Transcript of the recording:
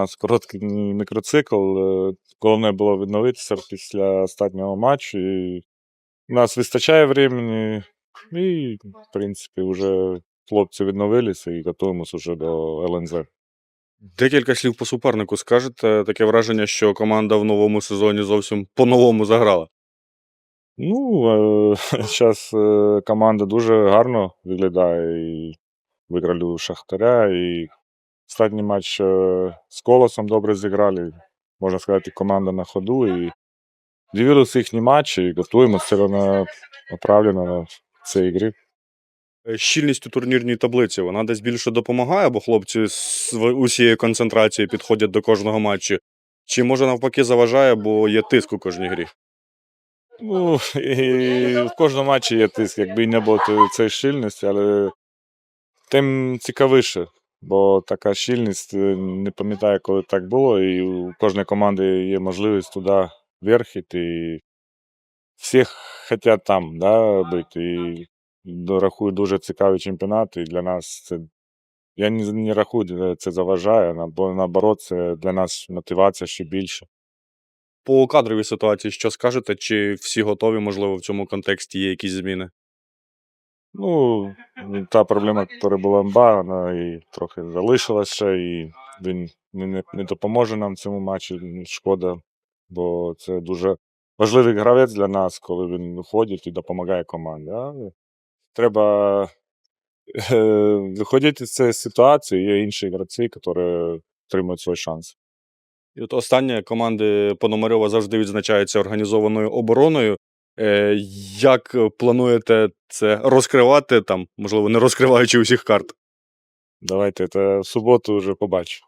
нас короткий мікроцикл. Е, Головне було відновитися після останнього матчу. І у нас вистачає времени. І, в принципі, вже хлопці відновилися і готуємося вже до ЛНЗ. Декілька слів по супернику скажете. Таке враження, що команда в новому сезоні зовсім по-новому заграла. Ну, зараз команда дуже гарно виглядає. І виграли у Шахтаря. І останній матч е, з Колосом добре зіграли. Можна сказати, команда на ходу. І дивилися їхні матчі і готуємося на направлено на цій грі. Е, Щільність у турнірній таблиці вона десь більше допомагає, бо хлопці з усією концентрацією підходять до кожного матчу. Чи може навпаки заважає, бо є тиск у кожній грі? Ну, і в кожному матчі є тиск, якби і не було цієї щільності, але тим цікавіше, бо така щільність, е, не пам'ятаю, коли так було, і у кожної команди є можливість туди вверх. І всі хочуть там да, бути. І рахую дуже цікавий чемпіонат, і для нас це. Я не, не рахую, це заважає, бо наоборот, це для нас мотивація ще більше. По кадровій ситуації, що скажете, чи всі готові, можливо, в цьому контексті є якісь зміни? Ну, та проблема, яка була Мба, вона і трохи залишилась ще, і він не, не, допоможе нам в цьому матчі. Шкода, бо це дуже важливий гравець для нас, коли він виходить і допомагає команді. Треба е, виходити з цієї ситуації, є інші гравці, які отримують свій шанс. І от останнє команди Пономарьова завжди відзначаються організованою обороною. Е, як плануєте це розкривати там, можливо, не розкриваючи усіх карт? Давайте це в суботу вже побачимо.